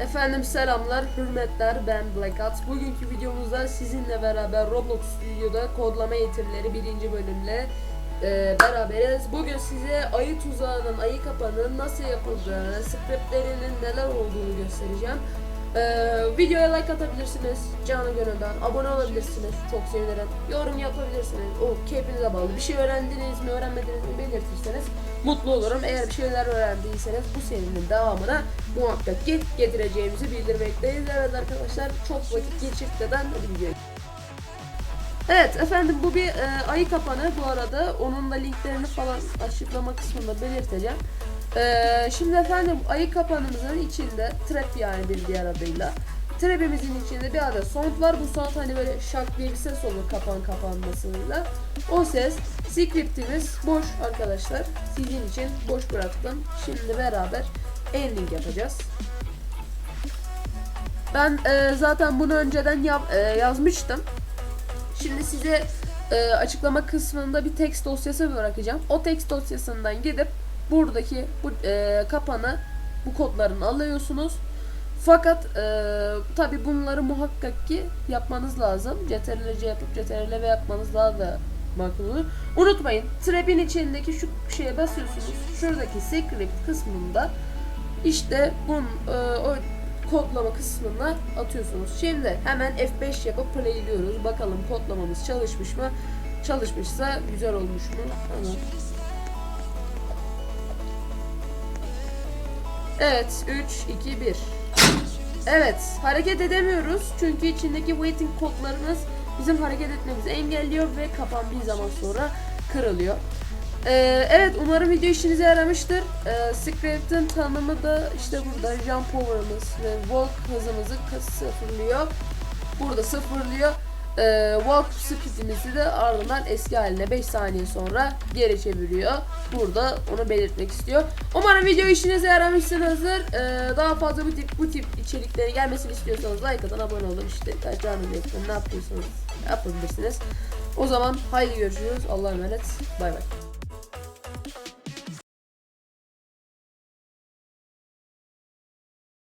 Efendim selamlar, hürmetler, ben Blackout. Bugünkü videomuzda sizinle beraber Roblox Studio'da kodlama eğitimleri birinci bölümle e, beraberiz. Bugün size ayı tuzağının, ayı kapanın nasıl yapıldığını, scriptlerinin neler olduğunu göstereceğim. E, videoya like atabilirsiniz, canı gönülden, abone olabilirsiniz, çok sevinirim. Yorum yapabilirsiniz, o keyfinize bağlı. Bir şey öğrendiniz mi, öğrenmediniz mi belirtirseniz mutlu olurum. Eğer bir şeyler öğrendiyseniz bu serinin devamına muhakkak ki getireceğimizi bildirmekteyiz. Evet arkadaşlar çok vakit geçirtmeden videoya Evet efendim bu bir e, ayı kapanı bu arada onun da linklerini falan açıklama kısmında belirteceğim. E, şimdi efendim ayı kapanımızın içinde trap yani bir diğer adıyla Trap'imizin içinde bir adet sound var. Bu sound hani böyle şak diye bir ses olur kapan kapanmasıyla. O ses scriptimiz boş arkadaşlar. Sizin için boş bıraktım. Şimdi beraber ending yapacağız. Ben e, zaten bunu önceden yap- e, yazmıştım. Şimdi size e, açıklama kısmında bir text dosyası bırakacağım. O text dosyasından gidip buradaki bu e, kapanı bu kodlarını alıyorsunuz. Fakat e, tabi bunları muhakkak ki yapmanız lazım. CTRL-C yapıp CTRL-V yapmanız daha da makul olur. Unutmayın trap'in içindeki şu şeye basıyorsunuz. Şuradaki script kısmında işte bunun e, o kodlama kısmına atıyorsunuz. Şimdi hemen F5 yapıp playliyoruz. Bakalım kodlamamız çalışmış mı? Çalışmışsa güzel olmuş mu? Tamam. Evet 3 2 1 Evet hareket edemiyoruz çünkü içindeki waiting kodlarımız bizim hareket etmemizi engelliyor ve kapandığı zaman sonra kırılıyor. Ee, evet umarım video işinize yaramıştır. Ee, Script'in tanımı da işte burada jump power'ımız ve walk hızımızı sıfırlıyor. Burada sıfırlıyor. Ee, walk speed'imizi de ardından eski haline 5 saniye sonra geri çeviriyor. Burada onu belirtmek istiyor. Umarım video işinize yaramışsınızdır. Ee, daha fazla bu tip bu tip içeriklerin gelmesini istiyorsanız like atın, abone olun işte. Canınızı yakın ne yapıyorsanız yapabilirsiniz. O zaman haydi görüşürüz. Allah'a emanet. Bay bay.